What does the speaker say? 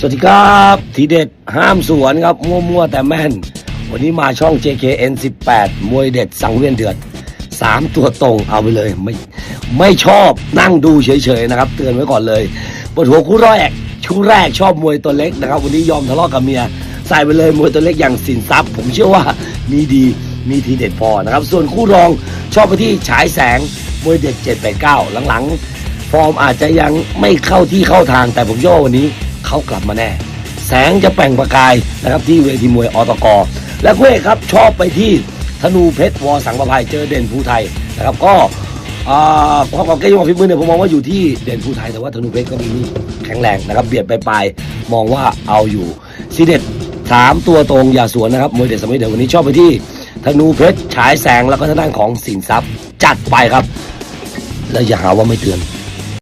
สวัสดีครับ ทีเด็ดห้ามสวนครับ มั่วๆ แต่แม่น วันนี้มาช่อง JKN 18 มวยเด็ดสังเวียนเดือด 3 ตัวตรงเอาไปเลย ไม่ไม่ชอบนั่งดูเฉยๆนะครับ เตือนไว้ก่อนเลยปวดหัวคู่แรกคู่แรกชอบมวยตัวเล็กนะครับ วันนี้ยอมทะเลาะกับเมียใส่ไปเลยมวยตัวเล็กอย่างสินทรัพย์ ผมเชื่อว่ามีดีมีทีเด็ดพอนะครับ ส่วนคู่รองชอบไปที่ฉายแสงมวยเด็ด789หลังๆ ฟอร์มอาจจะยังไม่เข้าที่เข้าทางแต่ผมเชื่อว่าวันนี้ เขากลับมาแน่ แสงจะแป่งประกายนะครับที่เวทีมวยอตก และคู่เอกครับชอบไปที่ธนูเพชรวอสังประภัยเจอเด่นภูไทยนะครับก็ความเก่าแก่ยงฝีมือเนี่ยผมมองว่าอยู่ที่เด่นภูไทยแต่ว่าธนูเพชรก็มีนี่แข็งแรงนะครับเบียดไปปลายมองว่าเอาอยู่ซีเด็ดสามตัวตรงอย่าสวนนะครับมวยเด็ดสมัยเดี๋ยววันนี้ชอบไปที่ธนูเพชรฉายแสงแล้วก็ทางด้านของสินทรัพย์จัดไปครับ แล้วอย่าหาว่าไม่เตือน